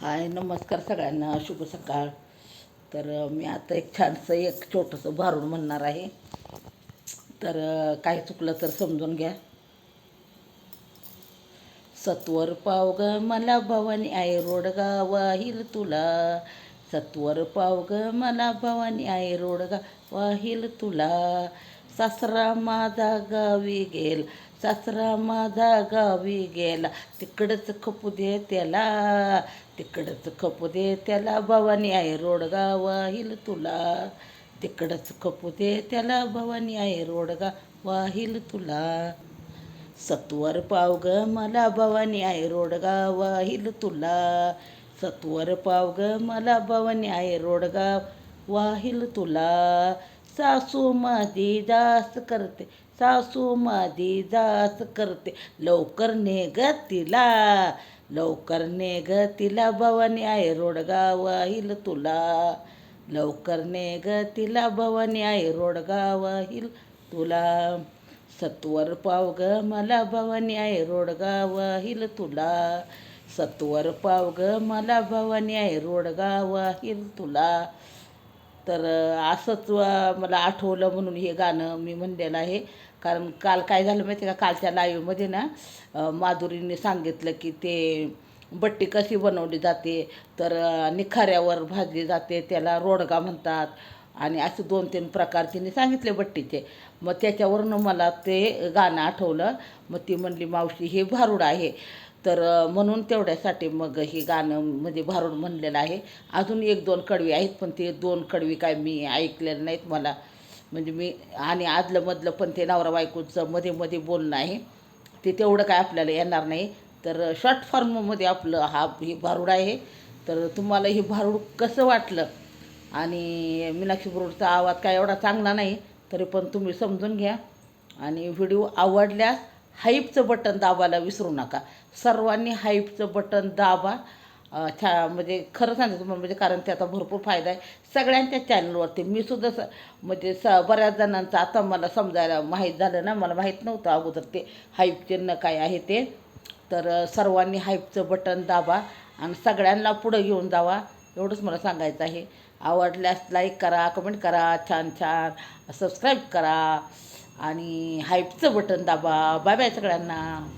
हाय नमस्कार सगळ्यांना शुभ सकाळ. तर मी आता एक छानसं एक छोटंसं भारूड म्हणणार आहे. तर काय चुकलं तर समजून घ्या. सत्वर पाव ग मला भवानी आहे रोडगा वाहिल तुला. सत्वर पाव ग मला भवानी आहे रोडगा वाहिल तुला. सासरा माझा गावी गेल सासरा माझा गावी गेला. तिकडंच खपू दे त्याला. तिकडंच खपू दे त्याला भवानी आहे रोडगा वाहिल तुला. तिकडंच खपू दे त्याला भवानी आहे रोडगा वाहिल तुला. सत्वर पाव ग मला भवानी आहे रोडगा वाहिल तुला. सत्वर पाव ग मला भवानी आहे रोडगा वाहिल तुला. सासू माझी दास करते सासू माझी दास करते. लवकर ने ग तिला. लवकर ने ग तिला भवानी आहे रोडगाव हिल तुला. लवकर ने ग तिला भवानी आहे रोडगाव हिल तुला. सत्वर पाव ग मला भवानी आहे रोडगाव हिल तुला. सत्वर पाव ग मला भवानी आहे रोडगाव हिल तुला. तर असंच मला आठवलं म्हणून हे गाणं मी म्हणलेलं आहे. कारण काल काय झालं माहिती आहे का? कालच्या लाईव्हमध्ये ना माधुरीने सांगितलं की ते बट्टी कशी बनवली जाते तर निखाऱ्यावर भाजली जाते त्याला रोडगा म्हणतात. आणि असे दोन तीन प्रकार तिने सांगितले बट्टीचे. मग त्याच्यावरनं मला ते गाणं आठवलं. मग ती म्हणली मावशी हे भारूड आहे. तर म्हणून तेवढ्यासाठी मग हे गाणं म्हणजे भारूड म्हणलेलं आहे. अजून एक दोन कडवी आहेत पण ते दोन कडवी काय मी ऐकलेलं नाहीत मला. म्हणजे मी आणि आदलं मधलं पण ते नवरा बायकोचं मध्ये मध्ये बोलणं आहे. ते तेवढं काय आपल्याला येणार नाही. तर शॉर्ट फॉर्ममध्ये आपलं हा हे भारूड आहे. तर तुम्हाला हे भारूड कसं वाटलं? आणि मीनाक्षी बरोडचा आवाज काय एवढा चांगला नाही तरी पण तुम्ही समजून घ्या. आणि व्हिडिओ आवडल्यास हाईपचं बटन दाबायला विसरू नका. सर्वांनी हाईपचं बटन दाबा. छा म्हणजे खरं सांगते तुम्हाला म्हणजे कारण त्याचा भरपूर फायदा आहे. सगळ्यांच्या चॅनलवरती मी सुद्धा स म्हणजे स बऱ्याच जणांचं आता मला समजायला माहीत झालं ना मला माहीत नव्हतं अगोदर ते हाईप चिन्ह काय आहे ते. तर सर्वांनी हाईपचं बटन दाबा आणि सगळ्यांना पुढं घेऊन जावा. एवढंच मला सांगायचं आहे. आवडल्यास लाईक करा कमेंट करा छान छान. सबस्क्राईब करा. आणि हाईपचं बटन दाबा. बाय बाय सगळ्यांना.